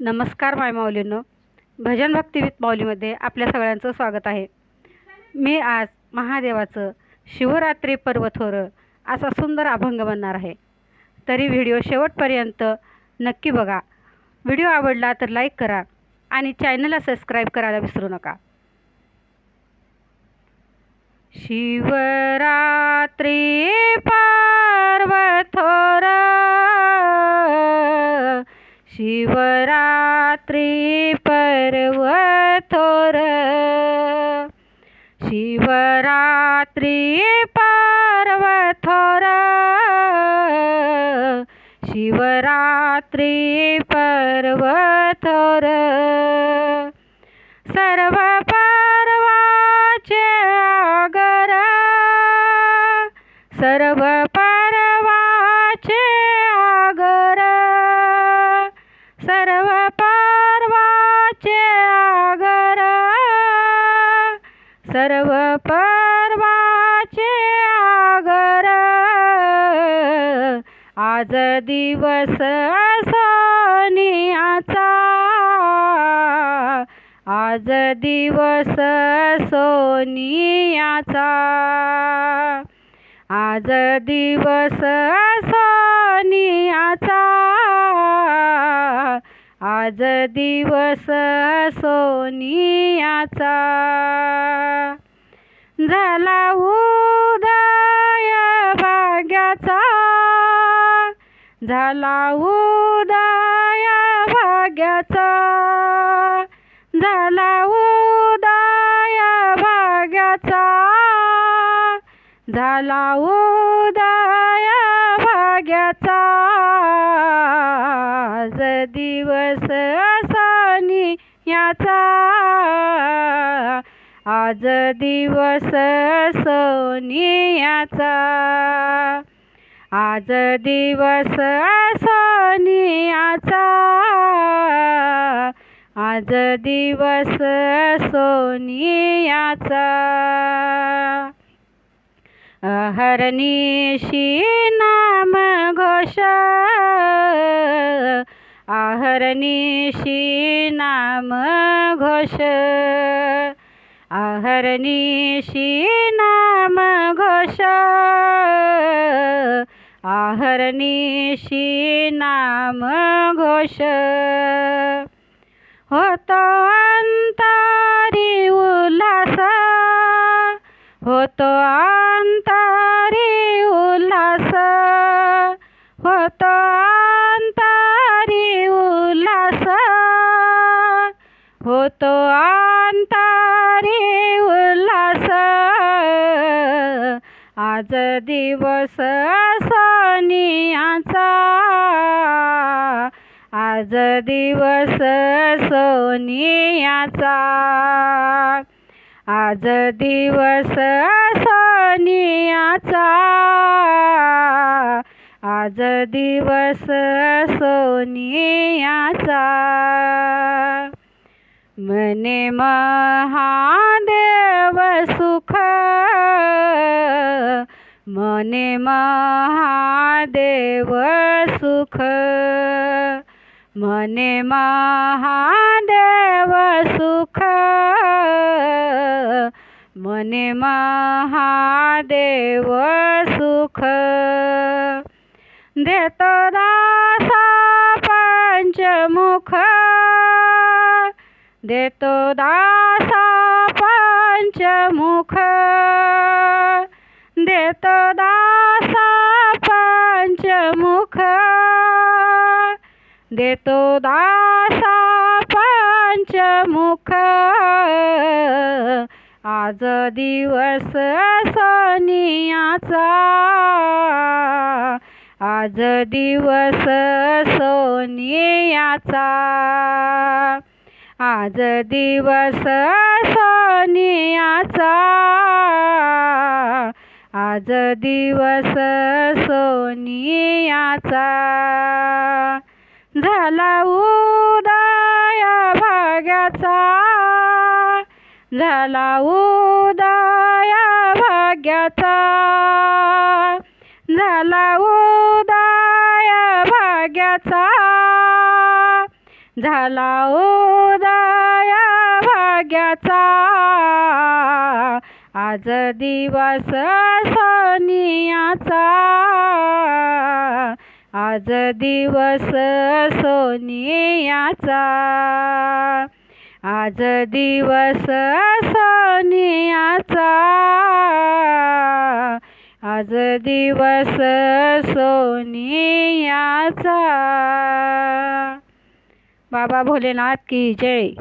नमस्कार माय माऊलींनो. भजन भक्ती विथ माऊलीमध्ये आपल्या सगळ्यांचं स्वागत आहे. मी आज महादेवाचं शिवरात्री पर्व थोरं असा सुंदर अभंग बनणार आहे. तरी व्हिडिओ शेवटपर्यंत नक्की बघा. व्हिडिओ आवडला तर लाईक करा आणि चॅनलला सबस्क्राईब करायला विसरू नका. शिवरात्री रात्री पर्व थोर शिवरात्री पर्व थोर शिवरात्री पर्व थोर सर्व पर्वाचे आगर. सर्व सर्व पर्वाचे आगर. आज दिवस सोनियाचा आज दिवस सोनियाचा आज दिवस सोनियाचा आज दिवस सोनियाचा झाला उदय भाग्याचा. झाला उदय भाग्याचा. झाला उदय भाग्याचा. झाला उदय भाग्याचा. दिवस असानी याचा. आज दिवस सोनियाचा आज दिवस सोनियाचा आज दिवस सोनियाचा अहरनिशी नाम घोषा. आहरनिशी नाम घोष। आहरनिशी नाम घोष। आहरनिशी नाम घोष। होतो अंतरी उल्हास। होतो अंतरी उल्हास। होतो होतो अंतरी उल्हास. आज दिवस सोनियाचा आज दिवस सोनियाचा आज दिवस सोनियाचा आज दिवस सोनियाचा मने महादेव सुख मने महादेव सुख मने महादेव सुख मने महादेव सुख। देतो दासा पंचमुख देतो दासा पंचमुख. देतो दासा पंचमुख. देतो दासा पंचमुख. आज दिवस सोनियाचा. आज दिवस सोनियाचा. आज दिवस सोनियाचा. आज दिवस सोनियाचा. झाला उदय भाग्याचा. झाला उदय भाग्याचा. झाला उदय भाग्याचा. झाला उदया भाग्याचा. आज दिवस सोनियाचा. आज दिवस सोनियाचा. आज दिवस सोनियाचा. आज दिवस सोनियाचा. बाबा भोलेनाथ की जय।